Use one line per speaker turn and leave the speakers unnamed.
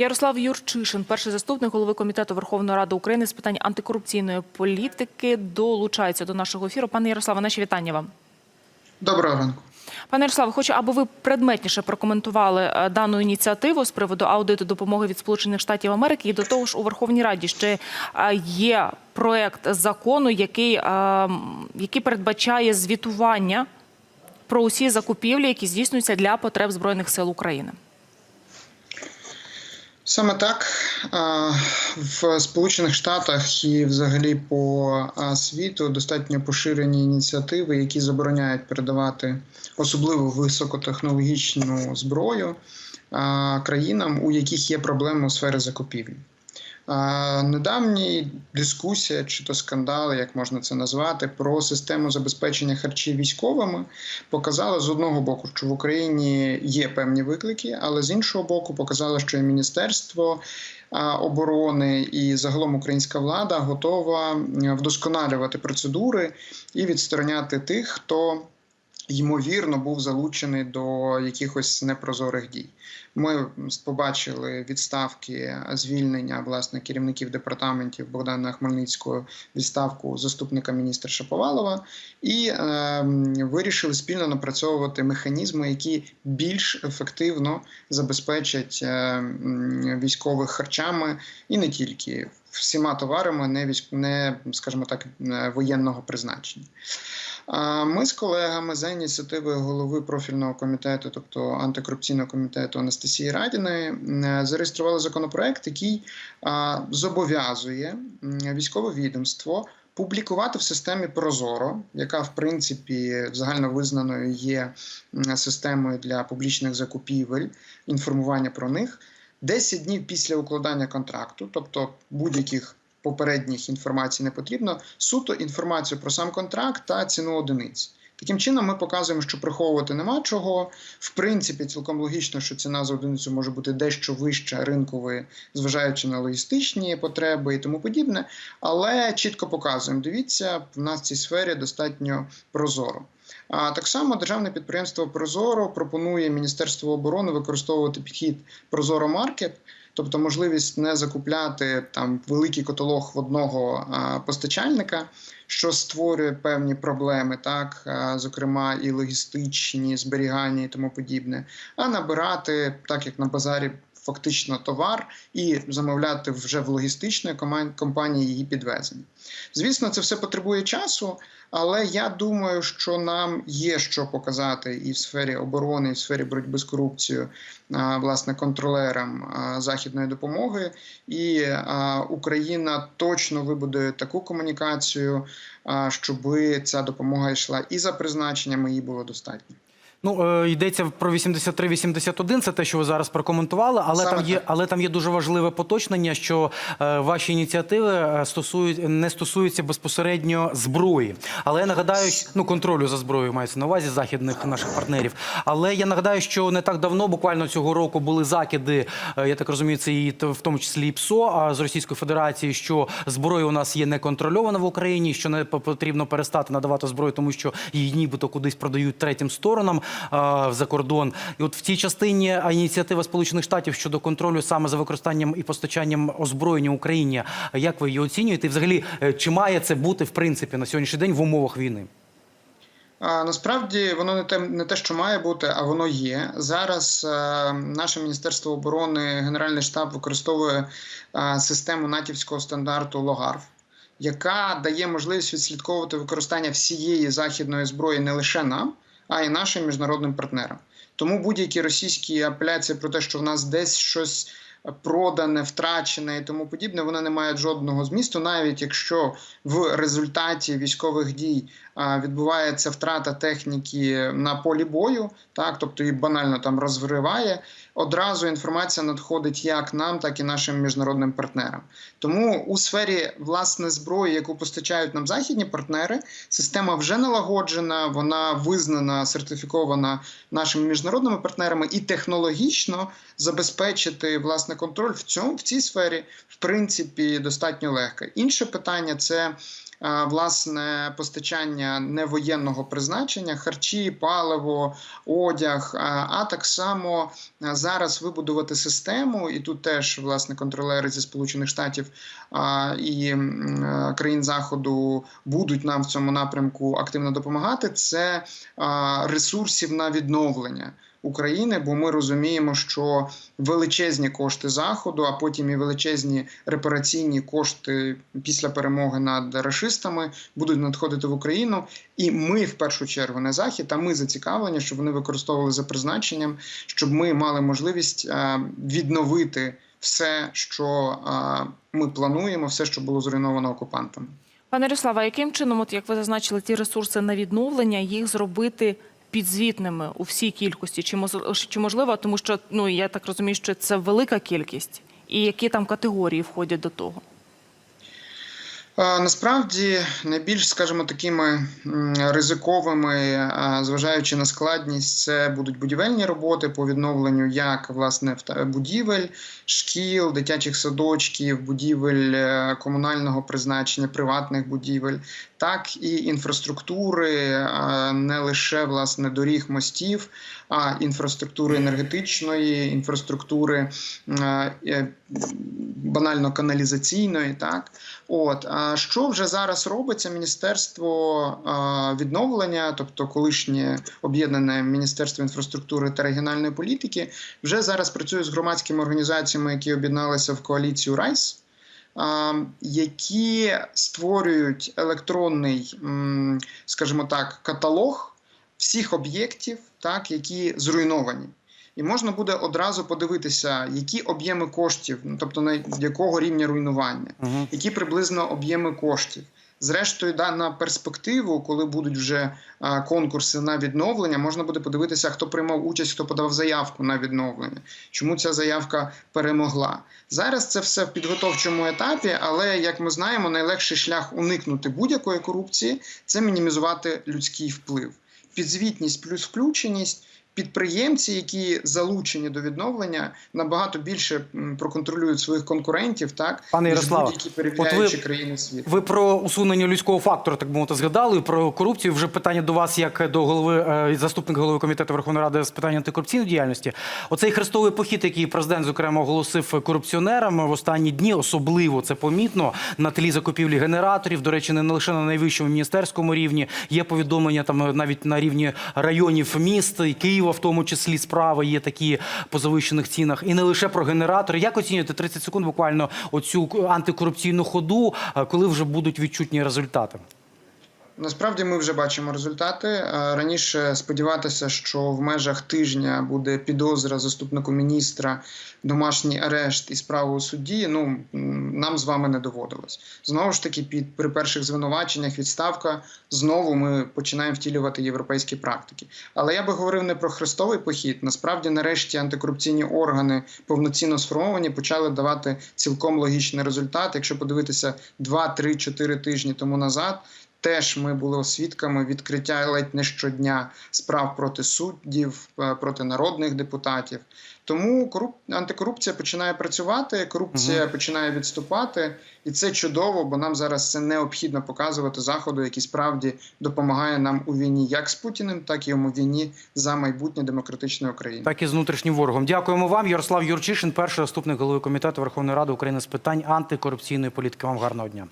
Ярослав Юрчишин, перший заступник голови комітету Верховної Ради України з питань антикорупційної політики, долучається до нашого ефіру. Пане Ярославе, наші вітання вам.
Доброго ранку.
Пане Ярославе, хочу, аби ви предметніше прокоментували е, дану ініціативу з приводу аудиту допомоги від Сполучених Штатів Америки. І до того ж, у Верховній Раді ще е, є проект закону, який, е, який передбачає звітування про усі закупівлі, які здійснюються для потреб збройних сил України.
Саме так в Сполучених Штатах і взагалі по світу достатньо поширені ініціативи, які забороняють передавати особливо високотехнологічну зброю країнам, у яких є проблеми у сфері закупівлі. Недавні дискусія чи то скандали, як можна це назвати, про систему забезпечення харчів військовими показала з одного боку, що в Україні є певні виклики, але з іншого боку, показала, що і міністерство оборони і загалом українська влада готова вдосконалювати процедури і відстороняти тих, хто ймовірно був залучений до якихось непрозорих дій. Ми побачили відставки звільнення власне керівників департаментів Богдана Хмельницького, відставку заступника міністра Шаповалова, і е, вирішили спільно напрацьовувати механізми, які більш ефективно забезпечать е, військових харчами і не тільки всіма товарами, не військ, не скажімо так, воєнного призначення. Ми з колегами за ініціативи голови профільного комітету, тобто антикорупційного комітету Анастасії Радіної, зареєстрували законопроект, який зобов'язує військове відомство публікувати в системі Прозоро, яка в принципі загальновизнаною є системою для публічних закупівель, інформування про них. 10 днів після укладання контракту, тобто будь-яких попередніх інформацій не потрібно, суто інформацію про сам контракт та ціну одиниць. Таким чином, ми показуємо, що приховувати нема чого. В принципі, цілком логічно, що ціна за одиницю може бути дещо вища ринкової, зважаючи на логістичні потреби і тому подібне. Але чітко показуємо: дивіться, в нас в цій сфері достатньо прозоро. А так само державне підприємство Прозоро пропонує Міністерству оборони використовувати підхід Прозоро Маркет, тобто можливість не закупляти там великий каталог в одного постачальника, що створює певні проблеми, так зокрема і логістичні зберігання і тому подібне, а набирати так як на базарі. Фактично товар і замовляти вже в логістичної компанії її підвезення. Звісно, це все потребує часу, але я думаю, що нам є що показати і в сфері оборони, і в сфері боротьби з корупцією, власне, контролерам західної допомоги. І Україна точно вибудує таку комунікацію, щоб ця допомога йшла і за призначенням, її було достатньо.
Ну е, йдеться про 83-81, Це те, що ви зараз прокоментували, але
Саме
там є, але там є дуже важливе поточнення, що е, ваші ініціативи е, стосують не стосуються безпосередньо зброї. Але я нагадаю, ну контролю за зброєю мається на увазі західних наших партнерів. Але я нагадаю, що не так давно, буквально цього року, були закиди. Я так розумію, це і в тому числі і ПСО а з Російської Федерації, що зброя у нас є неконтрольована в Україні, що не по- потрібно перестати надавати зброю, тому що її нібито кудись продають третім сторонам за кордон. І от в цій частині ініціатива Сполучених Штатів щодо контролю саме за використанням і постачанням озброєння Україні. Як ви її оцінюєте? І взагалі, е, чи має це бути в принципі на сьогоднішній день в умовах війни?
Насправді воно не те, не те, що має бути, а воно є. Зараз е, наше Міністерство оборони, Генеральний штаб використовує е, систему натівського стандарту Логарф, яка дає можливість відслідковувати використання всієї західної зброї не лише нам, а й нашим міжнародним партнерам. Тому будь-які російські апеляції про те, що в нас десь щось продане, втрачене і тому подібне, вони не мають жодного змісту, навіть якщо в результаті військових дій відбувається втрата техніки на полі бою, так тобто її банально там розриває. Одразу інформація надходить як нам, так і нашим міжнародним партнерам. Тому у сфері власне зброї, яку постачають нам західні партнери, система вже налагоджена, вона визнана, сертифікована нашими міжнародними партнерами, і технологічно забезпечити власне контроль в цьому в цій сфері в принципі достатньо легко. Інше питання це. Власне, постачання невоєнного призначення, харчі, паливо, одяг, а, так само зараз вибудувати систему, і тут теж власне контролери зі Сполучених Штатів і країн Заходу будуть нам в цьому напрямку активно допомагати. Це ресурсів на відновлення. України, бо ми розуміємо, що величезні кошти заходу, а потім і величезні репараційні кошти після перемоги над рашистами будуть надходити в Україну. І ми в першу чергу не захід, а ми зацікавлені, щоб вони використовували за призначенням, щоб ми мали можливість е, відновити все, що е, ми плануємо, все, що було зруйновано окупантами.
Пане Ярославе, яким чином, от як ви зазначили, ті ресурси на відновлення, їх зробити підзвітними у всій кількості? Чи чи можливо, тому що ну я так розумію, що це велика кількість, і які там категорії входять до того?
Насправді найбільш, скажімо, такими ризиковими, зважаючи на складність, це будуть будівельні роботи по відновленню як власне будівель, шкіл, дитячих садочків, будівель е, комунального призначення, приватних будівель, так і інфраструктури, не лише власне доріг мостів, а інфраструктури енергетичної, інфраструктури е, банально каналізаційної, так. От а що вже зараз робиться Міністерство відновлення, тобто колишнє об'єднане Міністерство інфраструктури та регіональної політики, вже зараз працює з громадськими організаціями, які об'єдналися в коаліцію Райс. Які створюють електронний, скажімо так, каталог всіх об'єктів, так, які зруйновані. І можна буде одразу подивитися, які об'єми коштів, ну, тобто на якого рівня руйнування,
Угу.
які приблизно об'єми коштів. Зрештою, да, на перспективу, коли будуть вже а, конкурси на відновлення, можна буде подивитися, хто приймав участь, хто подав заявку на відновлення, чому ця заявка перемогла. Зараз це все в підготовчому етапі, але як ми знаємо, найлегший шлях уникнути будь-якої корупції це мінімізувати людський вплив. Підзвітність плюс включеність. Підприємці, які залучені до відновлення, набагато більше проконтролюють своїх конкурентів, так
Пане Ярославе, от ви-
країни світу.
Ви про усунення людського фактору, так би мовити, згадали про корупцію. Вже питання до вас, як до голови е, заступника голови комітету Верховної Ради з питань антикорупційної діяльності. Оцей хрестовий похід, який президент зокрема оголосив корупціонерам в останні дні, особливо це помітно на тлі закупівлі генераторів. До речі, не лише на найвищому міністерському рівні. Є повідомлення там навіть на рівні районів міст і Києва, в тому числі справи є такі по завищених цінах, і не лише про генератори. Як оцінюєте 30 секунд буквально оцю антикорупційну ходу, е, коли вже будуть відчутні результати?
Насправді ми вже бачимо результати. Е, Раніше сподіватися, що в межах тижня буде підозра заступнику міністра, домашній арешт і справа у суді. Ну нам з вами не доводилось. Знову ж таки, під при перших звинуваченнях відставка знову ми починаємо втілювати європейські практики. Але я би говорив не про хрестовий похід. Насправді, нарешті, антикорупційні органи повноцінно сформовані, почали давати цілком логічний результат. Якщо подивитися 2, 3, 4 тижні тому назад. Теж ми були свідками відкриття ледь не щодня справ проти суддів, е, проти народних депутатів. Тому коруп... антикорупція починає працювати, корупція починає відступати, і це чудово, бо нам зараз це необхідно показувати заходу, який справді допомагає нам у війні як з Путіним, так і у війні за майбутнє демократичної України.
Так і з внутрішнім ворогом. Дякуємо вам. Ярослав Юрчишин, перший заступник голови комітету Верховної Ради України з питань антикорупційної політики. Вам гарного дня.